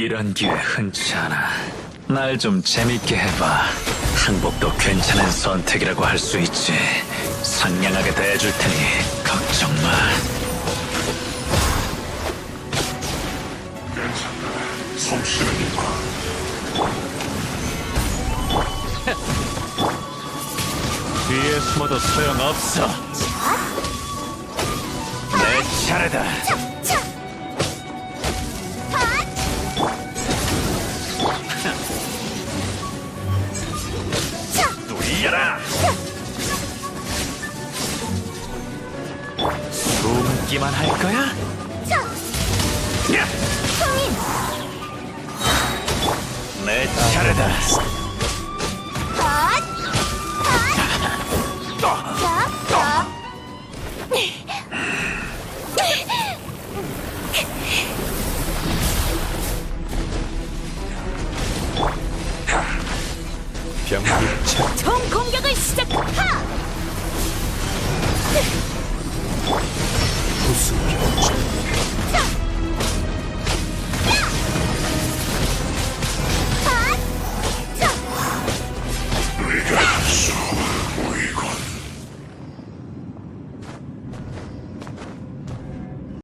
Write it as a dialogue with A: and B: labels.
A: 이런 기회 흔치 않아. 날 좀 재밌게 해봐. 항복도 괜찮은 선택이라고 할 수 있지. 상냥하게 대해줄 테니 걱정 마. 뒤에 숨어도 소용없어. 내 차례다. 놀려라! 숨기만 할 거야?
B: 차!
A: 야!
B: 성인!
A: 내 차례다. 경기
B: 총 공격을 시작! 하! 부수.